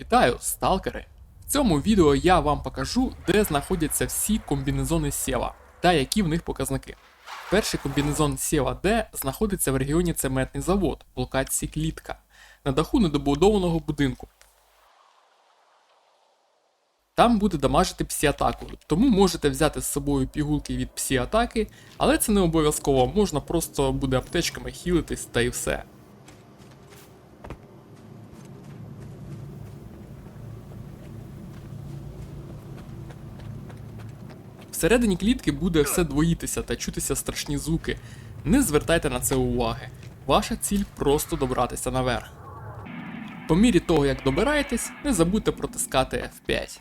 Вітаю, сталкери! В цьому відео я вам покажу, де знаходяться всі комбінезони Сєва та які в них показники. Перший комбінезон Сєва Д знаходиться в регіоні Цементний завод в локації Клітка на даху недобудованого будинку. Там буде дамажити псі-атаку, тому можете взяти з собою пігулки від псі-атаки, але це не обов'язково, можна просто буде аптечками хілитись та і все. Всередині клітки буде все двоїтися та чутися страшні звуки. Не звертайте на це уваги. Ваша ціль просто добратися наверх. По мірі того, як добираєтесь, не забудьте протискати F5.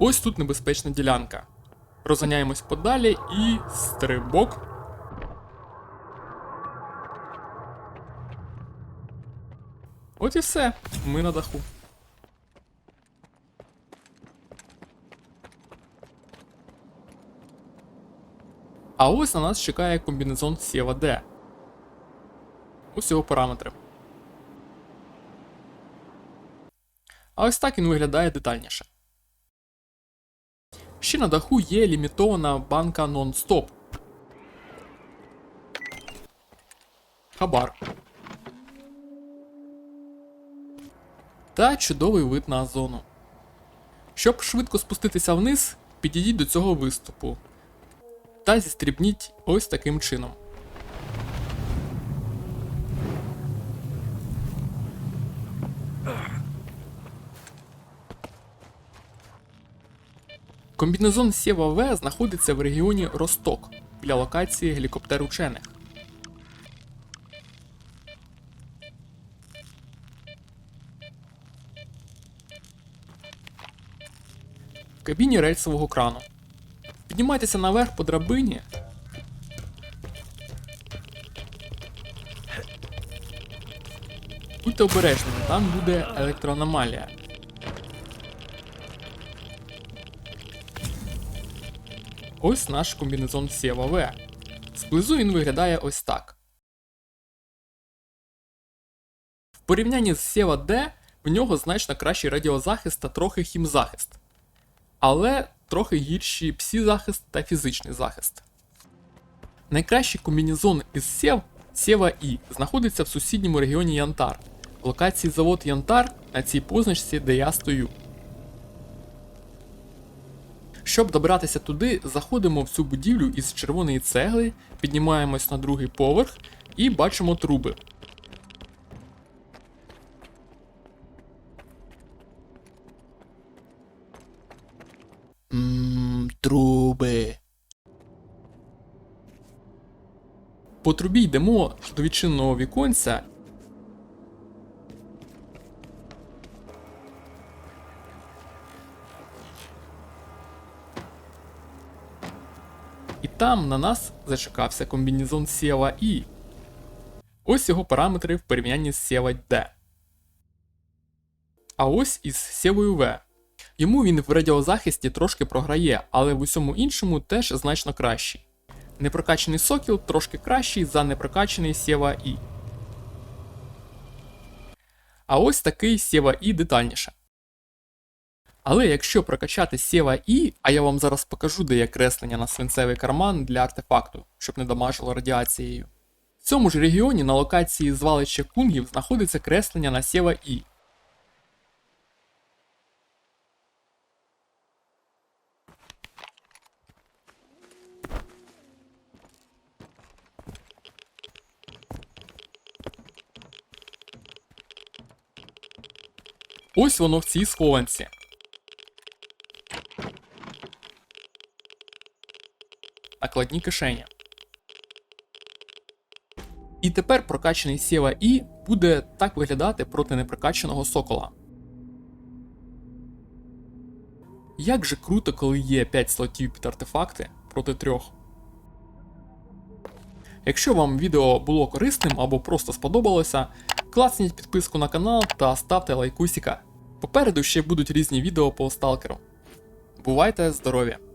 Ось тут небезпечна ділянка. Розганяємось подалі і стрибок. От і все. Ми на даху. А ось на нас чекає комбінезон Сєва D. Ось його параметри. А ось так він виглядає детальніше. Ще на даху є лімітована банка нон-стоп. Хабар. Та чудовий вид на зону. Щоб швидко спуститися вниз, підійдіть до цього виступу. Та зістрібніть ось таким чином. Комбінезон Сєва В знаходиться в регіоні Росток біля локації гелікоптер учених. В кабіні рельсового крану. Піднімайтеся наверх по драбині. Будьте обережними, там буде електроаномалія. Ось наш комбінезон Сєва В. Зблизу він виглядає ось так. В порівнянні з Сєва Д в нього значно кращий радіозахист та трохи хімзахист. Але трохи гірші псі-захист та фізичний захист. Найкращий комбінезон із Сєв Сєва І знаходиться в сусідньому регіоні Янтар, в локації завод Янтар на цій позначці, де я стою. Щоб добратися туди, заходимо в цю будівлю із червоної цегли, піднімаємось на другий поверх і бачимо труби. Ммм, труби. По трубі йдемо до відчиненого віконця. І там на нас зачекався комбінезон Сєва І. Ось його параметри в порівнянні з Сєва D. А ось із Сєвою В. Йому він в радіозахисті трошки програє, але в усьому іншому теж значно кращий. Непрокачаний сокіл трошки кращий за непрокачаний Сєва І. А ось такий Сєва І детальніше. Але якщо прокачати Сєва І, а я вам зараз покажу, де є креслення на свинцевий карман для артефакту, щоб не дамажило радіацією. В цьому ж регіоні на локації звалища кунгів знаходиться креслення на Сєва І. Ось воно в цій схованці. Накладні кишені. І тепер прокачаний Сєва І буде так виглядати проти непрокачаного сокола. Як же круто, коли є 5 слотів під артефакти проти 3. Якщо вам відео було корисним або просто сподобалося, класніть підписку на канал та ставте лайкусіка. Попереду ще будуть різні відео по сталкеру. Бувайте здорові!